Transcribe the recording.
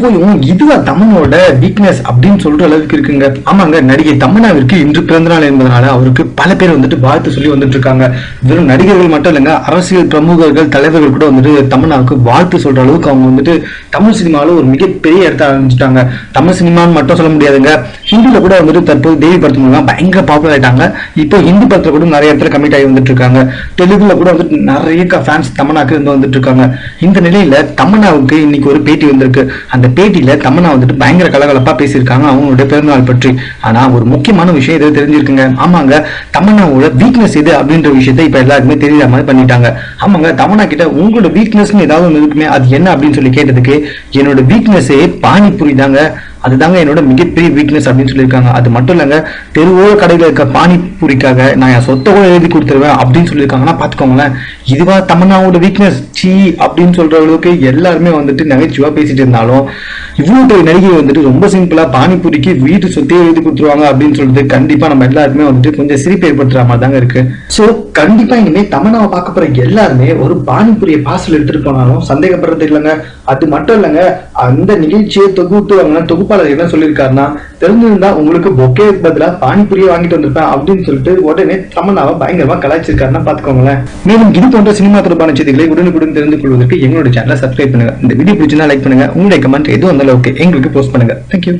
போயும் இதுவா தமனோட வீக்னஸ் அப்படின்னு சொல்ற அளவுக்கு இருக்குங்க. ஆமாங்க நடிகை தமனாவிற்கு இன்று பிறந்த நாள் என்பதனால அவருக்கு பல பேர் வந்துட்டு வாழ்த்து சொல்லி வந்துட்டு இருக்காங்க. வெறும் நடிகர்கள் மட்டும் இல்லைங்க அரசியல் பிரமுகர்கள் தலைவர்கள் கூட வந்துட்டு தமனாவுக்கு வாழ்த்து சொல்ற அளவுக்கு அவங்க வந்துட்டு தமிழ் சினிமாவில் ஒரு மிகப்பெரிய இடத்த ஆரம்பிச்சிட்டாங்க. தமிழ் சினிமான்னு மட்டும் சொல்ல முடியாதுங்க. ஹிந்தியில கூட வந்துட்டு தற்போது தேவி படத்துலாம் பயங்கர பாப்புலர் ஆயிட்டாங்க. இப்போ ஹிந்தி படத்துல கூட நிறைய இடத்துல கமிட் ஆகி வந்துட்டு இருக்காங்க. தெலுங்குல கூட வந்துட்டு நிறைய ஃபேன்ஸ் தமனாக்கு இருந்து வந்துட்டு இருக்காங்க. இந்த நிலையில தமனாவுக்கு இன்னைக்கு ஒரு பேட்டி வந்திருக்கு. அந்த பேட்டியில தமன்னா வந்துட்டு பயங்கர கலகலப்பா பேசியிருக்காங்க அவங்களுடைய பிறந்தநாள் பற்றி. ஆனா ஒரு முக்கியமான விஷயம் இது தெரிஞ்சிருக்குங்க? ஆமாங்க தமன்னாவோட வீக்னஸ் எது அப்படின்ற விஷயத்தை இப்ப எல்லாருக்குமே தெரியாத மாதிரி பண்ணிட்டாங்க. ஆமாங்க தமன்னா கிட்ட உங்களோட வீக்னஸ்னு ஏதாவது ஒன்று இருக்குமே அது என்ன அப்படின்னு சொல்லி கேட்டதுக்கு என்னோட வீக்னஸே பானிபூரி தாங்க. அதுதாங்க என்னோட மிகப்பெரிய வீக்னஸ் அப்படின்னு சொல்லியிருக்காங்க. அது மட்டும் இல்லைங்க தெருவோர கடையில் இருக்க பானிபூரிக்காக நான் என் சொத்தை கூட எழுதி கொடுத்துருவேன் அப்படின்னு சொல்லியிருக்காங்கன்னா பார்த்துக்கோங்களேன். இதுவா தமிழ்நாவோட வீக்னஸ் சீ அப்படின்னு சொல்ற அளவுக்கு எல்லாருமே வந்துட்டு நகைச்சுவா பேசிட்டு இருந்தாலும் இவ்வளோ பெரிய நடிகை வந்துட்டு ரொம்ப சிம்பிளா பானிபூரிக்கு வீட்டு சொத்தையே எழுதி கொடுத்துருவாங்க அப்படின்னு சொல்லிட்டு கண்டிப்பா நம்ம எல்லாருமே வந்துட்டு கொஞ்சம் சிரிப்பு ஏற்படுத்துற மாதிரி தாங்க இருக்கு. ஸோ கண்டிப்பா இனிமே தமிழ்நாவை பார்க்க போற எல்லாருமே ஒரு பானிபூரியை பார்சல் எடுத்துட்டு போனாலும் சந்தேகப்படுறது இல்லைங்க. அது மட்டும் இல்லைங்க அந்த நிகழ்ச்சியை தொகுத்துவாங்கன்னா தொகுப்பாளர் என்ன சொல்லியிருக்காருன்னா தெரிஞ்சிருந்தா உங்களுக்கு பொக்கே பதிலா பானிபூரியை வாங்கிட்டு வந்திருப்பேன் அப்படின்னு சொல்லிட்டு உடனே தமன்னாவை பயங்கரமா கலாய்ச்சிருக்காருன்னா பாத்துக்கோங்களேன் மேலும் இது போன்ற சினிமா தொடர்பான செய்திகளை உடனுக்குடன் தெரிந்து கொள்வதற்கு எங்களோட சேனலை சப்ஸ்கிரைப் பண்ணுங்க. இந்த வீடியோ பிடிச்சிருந்தா லைக் பண்ணுங்க. உங்களுடைய கமெண்ட் எதுவும் வந்தாலும் ஓகே எங்களுக்கு போஸ்ட் பண்ணுங்க. தேங்க்யூ